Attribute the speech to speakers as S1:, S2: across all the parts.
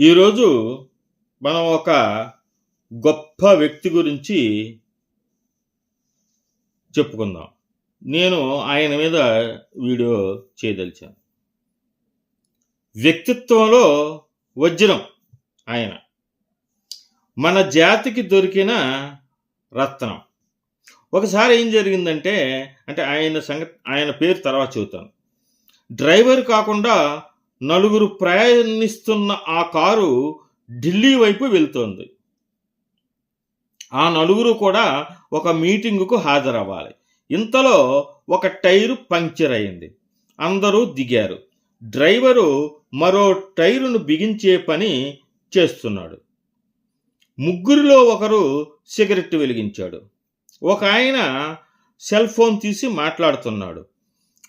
S1: ఈరోజు మనం ఒక గొప్ప వ్యక్తి గురించి చెప్పుకుందాం. నేను ఆయన మీద వీడియో చేయదలిచాను. వ్యక్తిత్వంలో వజ్రం ఆయన. మన జాతికి దొరికిన రత్నం. ఒకసారి ఏం జరిగిందంటే అంటే ఆయన సంగతి ఆయన పేరు తర్వాత చెబుతాను. డ్రైవర్ కాకుండా నలుగురు ప్రయాణిస్తున్న ఆ కారు ఢిల్లీ వైపు వెళ్తోంది. ఆ నలుగురు కూడా ఒక మీటింగుకు హాజరవ్వాలి. ఇంతలో ఒక టైరు పంక్చర్ అయింది. అందరూ దిగారు. డ్రైవరు మరో టైరును బిగించే పని చేస్తున్నాడు. ముగ్గురిలో ఒకరు సిగరెట్ వెలిగించాడు. ఒక ఆయన సెల్ ఫోన్ తీసి మాట్లాడుతున్నాడు.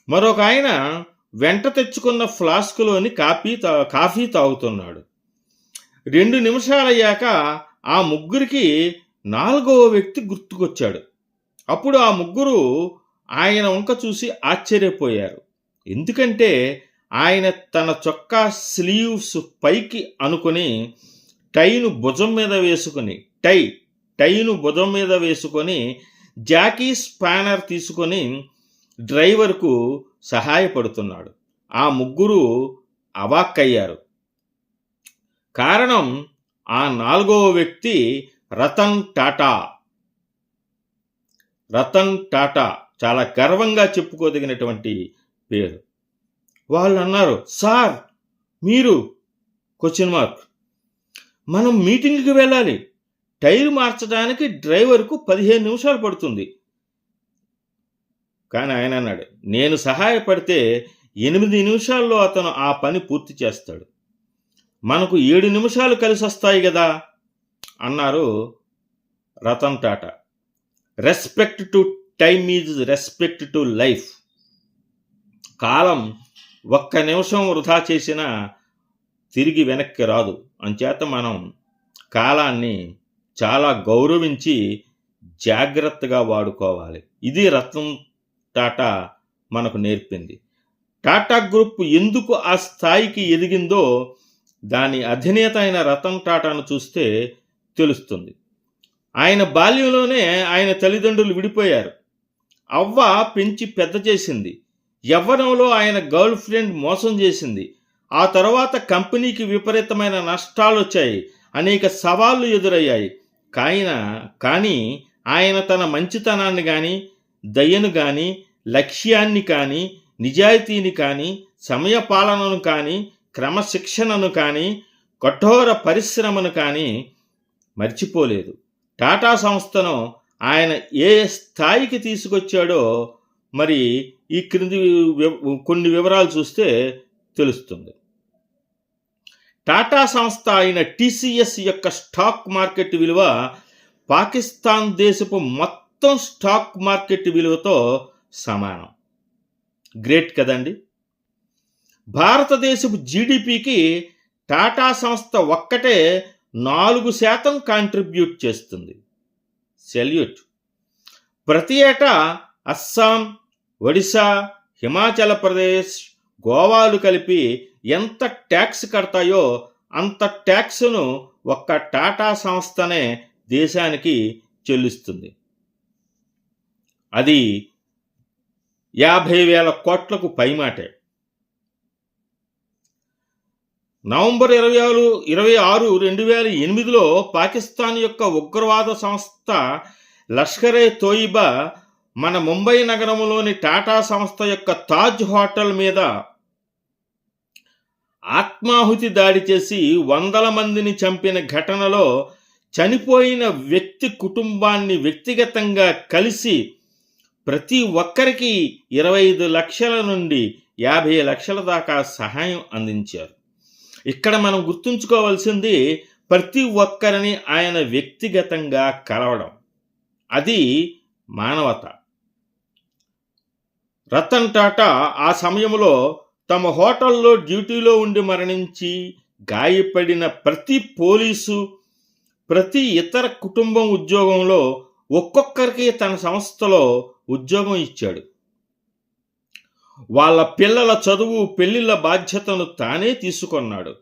S1: మరొక ఆయన వెంట తెచ్చుకున్న ఫ్లాస్క్లోని కాఫీ తా కాఫీ తాగుతున్నాడు. రెండు నిమిషాలయ్యాక ఆ ముగ్గురికి నాలుగవ వ్యక్తి గుర్తుకొచ్చాడు. అప్పుడు ఆ ముగ్గురు ఆయన వంక చూసి ఆశ్చర్యపోయారు. ఎందుకంటే ఆయన తన చొక్కా స్లీవ్స్ పైకి అనుకుని టైను భుజం మీద వేసుకుని టై టైను భుజం మీద వేసుకొని జాకీ స్పానర్ తీసుకొని డ్రైవర్కు సహాయపడుతున్నాడు. ఆ ముగ్గురు అవాక్కయ్యారు. కారణం ఆ నాలుగవ వ్యక్తి రతన్ టాటా. రతన్ టాటా చాలా గర్వంగా చెప్పుకోదగినటువంటి పేరు. వాళ్ళు అన్నారు సార్ మీరు క్వశ్చన్ మార్క్. మనం మీటింగ్కి వెళ్ళాలి. టైర్ మార్చడానికి డ్రైవర్కు పదిహేను నిమిషాలు పడుతుంది. కానీ ఆయన అన్నాడు నేను సహాయపడితే ఎనిమిది నిమిషాల్లో అతను ఆ పని పూర్తి చేస్తాడు. మనకు ఏడు నిమిషాలు కలిసి వస్తాయి కదా అన్నారు Ratan Tata. Respect to time is respect to life. కాలం ఒక్క నిమిషం వృధా చేసినా తిరిగి వెనక్కి రాదు. అంచేత మనం కాలాన్ని చాలా గౌరవించి జాగ్రత్తగా వాడుకోవాలి. ఇది రతన్ టాటా మనకు నేర్పింది. టాటా గ్రూప్ ఎందుకు ఆ స్థాయికి ఎదిగిందో దాని అధినేత అయిన రతన్ టాటాను చూస్తే తెలుస్తుంది. ఆయన బాల్యంలోనే ఆయన తల్లిదండ్రులు విడిపోయారు. అవ్వ పెంచి పెద్ద చేసింది. యవ్వనంలో ఆయన గర్ల్ ఫ్రెండ్ మోసం చేసింది. ఆ తర్వాత కంపెనీకి విపరీతమైన నష్టాలు వచ్చాయి అనేక సవాళ్ళు ఎదురయ్యాయి. కాయన కానీ ఆయన తన మంచితనాన్ని కానీ దయను కానీ లక్ష్యాన్ని కానీ నిజాయితీని కానీ సమయపాలనను కానీ క్రమశిక్షణను కానీ కఠోర పరిశ్రమను కానీ మర్చిపోలేదు. టాటా సంస్థను ఆయన ఏ స్థాయికి తీసుకొచ్చాడో మరి ఈ క్రింది కొన్ని వివరాలు చూస్తే తెలుస్తుంది. టాటా సంస్థ అయిన టీసీఎస్ యొక్క స్టాక్ మార్కెట్ విలువ పాకిస్తాన్ దేశపు మొత్తం మొత్తం స్టాక్ మార్కెట్ విలువతో సమానం. గ్రేట్ కదండి? భారతదేశపు జీడిపికి టాటా సంస్థ ఒక్కటే నాలుగు శాతం కాంట్రిబ్యూట్ చేస్తుంది. సెల్యూట్. ప్రతి ఏటా అస్సాం ఒడిశా హిమాచల్ ప్రదేశ్ గోవాలు కలిపి ఎంత ట్యాక్స్ కడతాయో అంత ట్యాక్స్ను ఒక్క టాటా సంస్థనే దేశానికి చెల్లిస్తుంది. అది యాభై వేల కోట్లకు పైమాటే. నవంబర్ ఇరవై ఆరు ఇరవై ఆరు రెండు వేల ఎనిమిదిలో పాకిస్తాన్ యొక్క ఉగ్రవాద సంస్థ లష్కరే తోయిబా మన ముంబై నగరంలోని టాటా సంస్థ యొక్క తాజ్ హోటల్ మీద ఆత్మాహుతి దాడి చేసి వందల మందిని చంపిన ఘటనలో చనిపోయిన వ్యక్తి కుటుంబాన్ని వ్యక్తిగతంగా కలిసి ప్రతి ఒక్కరికి ఇరవై ఐదు లక్షల నుండి యాభై లక్షల దాకా సహాయం అందించారు. ఇక్కడ మనం గుర్తుంచుకోవాల్సింది ప్రతి ఒక్కరిని ఆయన వ్యక్తిగతంగా కలవడం. అది మానవత. రతన్ టాటా ఆ సమయంలో తమ హోటల్లో డ్యూటీలో ఉండి మరణించి గాయపడిన ప్రతి పోలీసు ప్రతి ఇతర కుటుంబం ఉద్యోగంలో ఒక్కొక్కరికి తన సంస్థలో ఉద్యోగం ఇచ్చాడు. వాళ్ళ పిల్లల చదువు పెళ్ళిళ్ళ బాధ్యతను తానే తీసుకున్నాడు.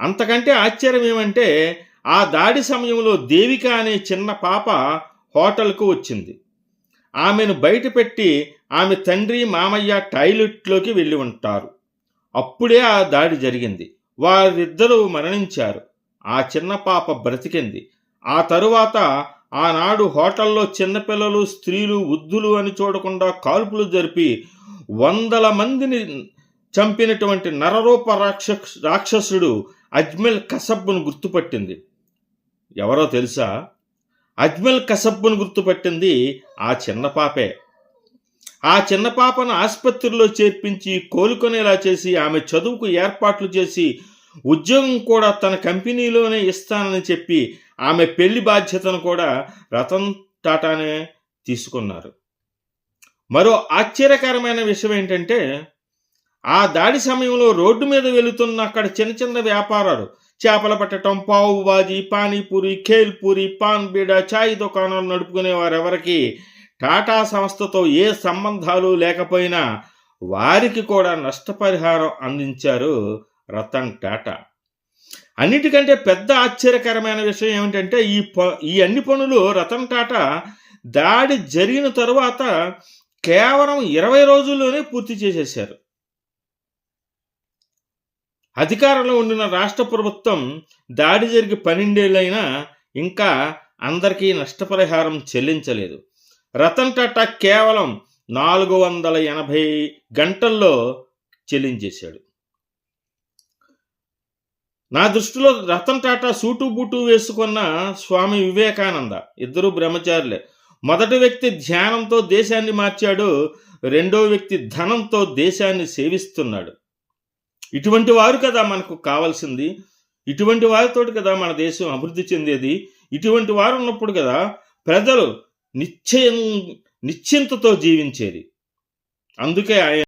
S1: అంతకంటే ఆశ్చర్యం ఏమంటే ఆ దాడి సమయంలో దేవిక అనే చిన్న పాప హోటల్కు వచ్చింది. ఆమెను బయట పెట్టి ఆమె తండ్రి మామయ్య టాయిలెట్లోకి వెళ్ళి ఉంటారు. అప్పుడే ఆ దాడి జరిగింది. వారిద్దరూ మరణించారు. ఆ చిన్న పాప బ్రతికింది. ఆ తరువాత ఆనాడు హోటల్లో చిన్నపిల్లలు స్త్రీలు వృద్ధులు అని చూడకుండా కాల్పులు జరిపి వందల మందిని చంపినటువంటి నరరూప రాక్ష రాక్షసుడు అజ్మల్ కసబ్బును గుర్తుపట్టింది. ఎవరో తెలుసా? అజ్మల్ కసబ్బును గుర్తుపట్టింది ఆ చిన్న పాపే. ఆ చిన్న పాపను ఆసుపత్రిలో చేర్పించి కోలుకునేలా చేసి ఆమె చదువుకు ఏర్పాట్లు చేసి ఉద్యోగం కూడా తన కంపెనీలోనే ఇస్తానని చెప్పి ఆమె పెళ్ళి బాధ్యతను కూడా రతన్ టాటానే తీసుకున్నారు. మరో ఆశ్చర్యకరమైన విషయం ఏంటంటే ఆ దాడి సమయంలో రోడ్డు మీద వెళుతున్న అక్కడ చిన్న చిన్న వ్యాపారాలు చేపలు పట్టడం పావు బాజీ పానీపూరి ఖేల్పూరి పాన్ బీడా చాయ్ దుకాణాలు నడుపుకునే వారెవరికి టాటా సంస్థతో ఏ సంబంధాలు లేకపోయినా వారికి కూడా నష్టపరిహారం అందించారు రతన్ టాటా. అన్నిటికంటే పెద్ద ఆశ్చర్యకరమైన విషయం ఏమిటంటే ఈ ప ఈ అన్ని పనులు రతన్ టాటా దాడి జరిగిన తరువాత కేవలం ఇరవై రోజుల్లోనే పూర్తి చేసేశారు. అధికారంలో ఉండిన రాష్ట్ర ప్రభుత్వం దాడి జరిగి పన్నెండేళ్ళైనా ఇంకా అందరికీ నష్టపరిహారం చెల్లించలేదు. రతన్ టాటా కేవలం నాలుగు వందల ఎనభై గంటల్లో చెల్లించేశాడు. నా దృష్టిలో రతన్ టాటా సూటు బూటు వేసుకున్న స్వామి వివేకానంద ఇద్దరు బ్రహ్మచారులే. మొదటి వ్యక్తి ధ్యానంతో దేశాన్ని మార్చాడు రెండో వ్యక్తి ధనంతో దేశాన్ని సేవిస్తున్నాడు. ఇటువంటి వారు కదా మనకు కావాల్సింది ఇటువంటి వారితోటి కదా మన దేశం అభివృద్ధి చెందేది ఇటువంటి వారు ఉన్నప్పుడు కదా ప్రజలు నిశ్చయం నిశ్చింతతో జీవించేది. అందుకే ఆయన